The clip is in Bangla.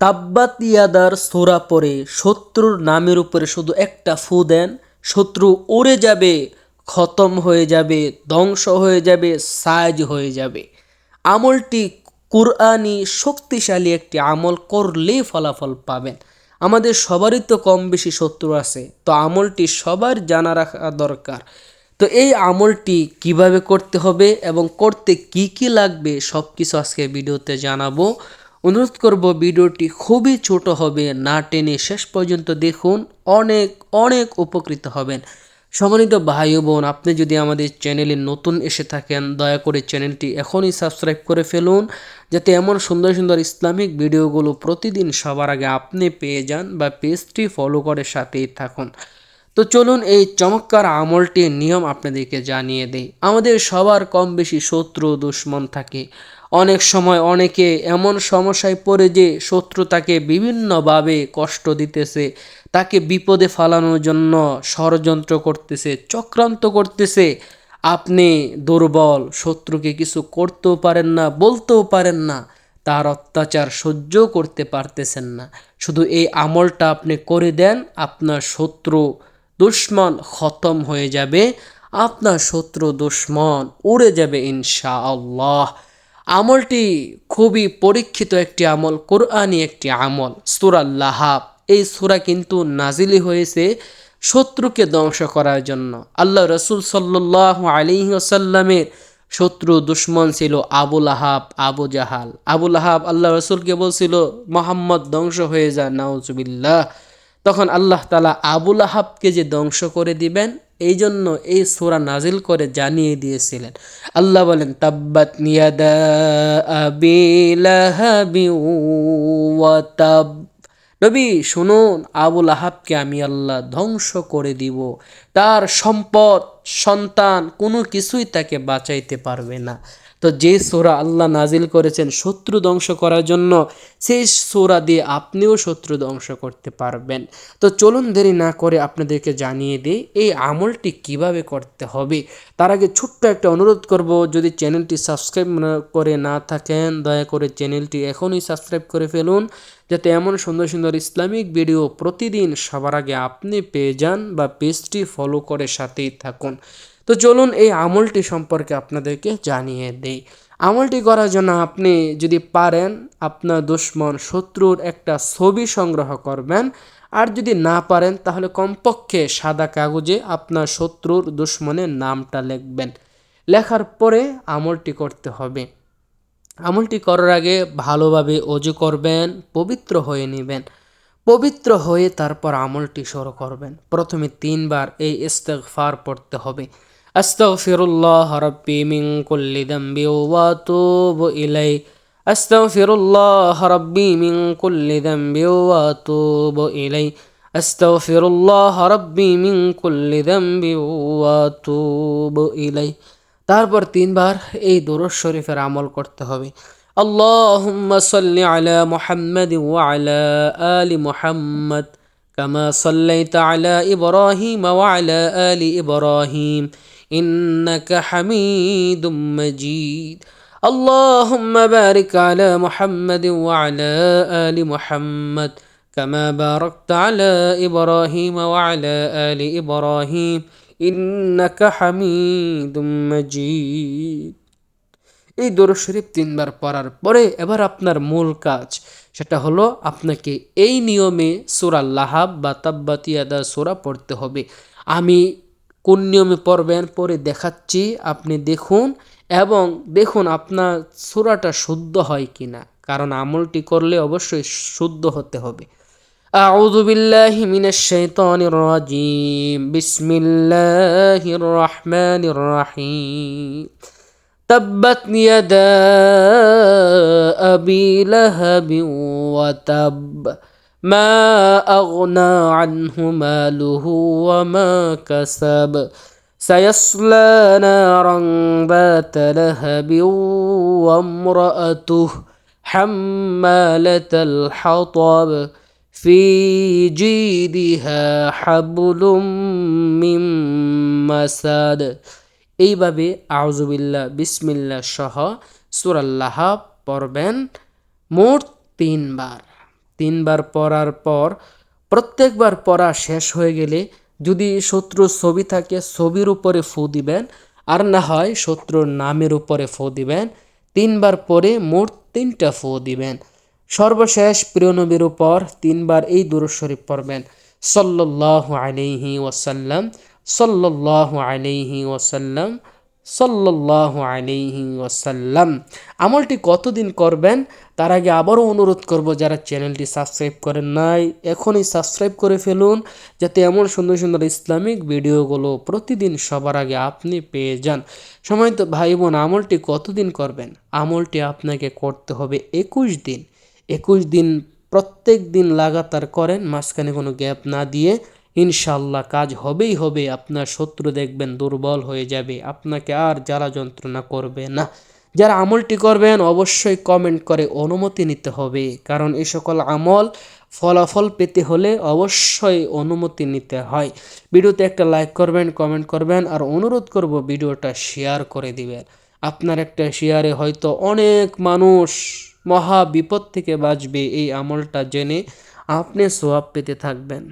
তাব্বাত ইয়াদার সোরা পরে শত্রুর নামের উপরে শুধু একটা ফু দেন, শত্রু উড়ে যাবে, খতম হয়ে যাবে, ধ্বংস হয়ে যাবে সাজ হয়ে যাবে। আমলটি কুরআনি শক্তিশালী একটি আমল করলেই ফলাফল পাবেন। আমাদের সবারই তো কম বেশি শত্রু আছে, তো আমলটি সবার জানা রাখা দরকার। তো এই আমলটি কীভাবে করতে হবে এবং করতে কি কি লাগবে সব কিছু আজকে ভিডিওতে জানাব। অনুরোধ করব ভিডিওটি খুবই ছোট হবে, না টেনে শেষ পর্যন্ত দেখুন, অনেক অনেক উপকৃত হবেন। সম্মানিত ভাই বোন, আপনি যদি আমাদের চ্যানেলে নতুন এসে থাকেন, দয়া করে চ্যানেলটি এখনই সাবস্ক্রাইব করে ফেলুন, যাতে এমন সুন্দর সুন্দর ইসলামিক ভিডিওগুলো প্রতিদিন সবার আগে আপনি পেয়ে যান বা পেজটি ফলো করে সাথেই থাকুন। তো চলুন এই চমৎকার আমলটির নিয়ম আপনাদেরকে জানিয়ে দেই। আমাদের সবার কম বেশি শত্রু দুশ্মন থাকে। অনেক সময় অনেকে এমন সমস্যায় পড়ে যে শত্রু তাকে বিভিন্নভাবে কষ্ট দিতেছে, তাকে বিপদে ফালানোর জন্য ষড়যন্ত্র করতেছে, চক্রান্ত করতেছে। আপনি দুর্বল, শত্রুকে কিছু করতেও পারেন না, বলতেও পারেন না, তার অত্যাচার সহ্য করতে পারতেছেন না। শুধু এই আমলটা আপনি করে দেন, আপনার শত্রু দুশ্মন খতম হয়ে যাবে, আপনার শত্রু দুশ্মন উড়ে যাবে ইনশা আল্লাহ আমলটি খুবই পরীক্ষিত একটি আমল কোরআনি একটি আমল। সুরাল্লাহাব এই সুরা কিন্তু নাজিলি হয়েছে শত্রুকে ধ্বংস করার জন্য। আল্লাহ রসুল সাল্লাহ আলী আসাল্লামের শত্রু দুশ্মন ছিল আবুল আহাব আবু জাহাল। আবুল আহাব আল্লাহ রসুলকে বলছিল, মোহাম্মদ, ধ্বংস হয়ে যায় নাউজুবিল্লাহ। তখন আল্লাহ তালা আবুল আহাবকে যে ধ্বংস করে দিবেন, এই জন্য এই সোরা নাজিল করে জানিয়ে দিয়েছিলেন। আল্লাহ বলেন, তাব্বাত নবী, শুনুন আবুল আহাবকে আমি আল্লাহ ধ্বংস করে দিব। তার সম্পদ, সন্তান কোনো কিছুই তাকে বাঁচাইতে পারবে না। তো যে সোরা আল্লাহ নাজিল করেছেন শত্রু ধ্বংস করার জন্য, সেই সোরা দিয়ে আপনিও শত্রু ধ্বংস করতে পারবেন। তো চলুন দেরি না করে আপনাদেরকে জানিয়ে দিই, এই আমলটি কীভাবে করতে হবে। তার আগে ছোট্ট একটা অনুরোধ করব, যদি চ্যানেলটি সাবস্ক্রাইব করে না থাকেন, দয়া করে চ্যানেলটি এখনই সাবস্ক্রাইব করে ফেলুন, যাতে এমন সুন্দর সুন্দর ইসলামিক ভিডিও প্রতিদিন সবার আগে আপনি পেয়ে যান বা পেজটি ফলো করে সাথেই থাকুন। তো চলুন এই আমলটি সম্পর্কে আপনাদেরকে জানিয়ে দেই। আমলটি করার জন্য আপনি যদি পারেন, আপনার দুশ্মন শত্রুর একটা ছবি সংগ্রহ করবেন। আর যদি না পারেন, তাহলে কমপক্ষে সাদা কাগজে আপনার শত্রুর দুশ্মনের নামটা লিখবেন। লেখার পরে আমলটি করতে হবে। আমলটি করার আগে ভালোভাবে অজু করবেন, পবিত্র হয়ে নেবেন। পবিত্র হয়ে তারপর আমলটি শুরু করবেন। প্রথমে তিনবার এই ইস্তেগফার পড়তে হবে। আস্তাগফিরুল্লাহ রাব্বি মিন কুল্লি যামবি ওয়া আতুবু ইলাই আস্তাগফিরুল্লাহ রাব্বি মিন কুল্লি যামবি ওয়া আতুবু ইলাই আস্তাগফিরুল্লাহ রাব্বি মিন কুল্লি যামবি ওয়া আতুবু ইলাই তারপর তিনবার এই দরুদ শরীফের আমল করতে হবে اللهم صل على محمد وعلى آل محمد كما صليت على إبراهيم وعلى آل إبراهيم إنك حميد مجيد اللهم بارك على محمد وعلى آل محمد كما باركت على إبراهيم وعلى آل إبراهيم إنك حميد مجيد এই দরুদ শরীফ তিনবার পড়ার পরে এবার আপনার মূল কাজ সেটা হলো আপনাকে এই নিয়মে সুরা লাহাব বা তাব্বাতিয়াদা সুরা পড়তে হবে আমি কোন নিয়মে পড়বেন পরে দেখাচ্ছি আপনি দেখুন এবং দেখুন আপনার সুরাটা শুদ্ধ হয় কি না কারণ আমলটি করলে অবশ্যই শুদ্ধ হতে হবে أعوذ بالله من الشيطان الرجيم بسم الله الرحمن الرحيم تبت يدا أبي لهب وتب ما أغنى عنه ماله وما كسب سيصلى نارا ذات لهب وامرأته حمالة الحطب في جيدها حبل من مسد এইভাবে আউজুবিল্লা বিসমিল্লা সহ সুরাল্লাহ পড়বেন মোট তিনবার তিনবার পড়ার পর, প্রত্যেকবার পড়া শেষ হয়ে গেলে যদি শত্রুর ছবি থাকে, ছবির উপরে ফু দিবেন। আর না হয় শত্রুর নামের উপরে ফু দিবেন। তিনবার পরে মোট তিনটা ফু দিবেন। সর্বশেষ প্রিয় নবীর উপর তিনবার এই শরীফ পড়বেন। সাল্লাল্লাহু আলাইহি ওয়াসাল্লাম, সাল্লাল্লাহু আলাইহি ওয়াসাল্লাম। সাল্লাল্লাহু আলাইহি ওয়াসাল্লাম। আমলটি কতদিন করবেন? তার আগে আবারও অনুরোধ করব, যারা চ্যানেলটি সাবস্ক্রাইব করেন নাই, এখনই সাবস্ক্রাইব করে ফেলুন, যাতে এমন সুন্দর সুন্দর ইসলামিক ভিডিওগুলো প্রতিদিন সবার আগে আপনি পেয়ে যান। সময় তো ভাই বোন আমলটি কতদিন করবেন? আমলটি আপনাকে করতে হবে একুশ দিন। একুশ দিন প্রত্যেক দিন লাগাতার করেন, মাঝখানে কোনো গ্যাপ না দিয়ে ইনশাল্লাহ কাজ হবেই হবে, আপনার শত্রু দেখবেন দুর্বল হয়ে যাবে, আপনাকে আর জ্বালা যন্ত্রণা করবে না। যারা আমলটি করবেন অবশ্যই কমেন্ট করে অনুমতি নিতে হবে, কারণ এই সকল আমল ফলাফল পেতে হলে অবশ্যই অনুমতি নিতে হয়। ভিডিওতে একটা লাইক করবেন কমেন্ট করবেন, আর অনুরোধ করব ভিডিওটা শেয়ার করে দিবেন। আপনার একটা শেয়ারে হয়তো অনেক মানুষ মহা বিপদ থেকে বাঁচবে, এই আমলটা জেনে আপনি সোয়াব পেতে থাকবেন।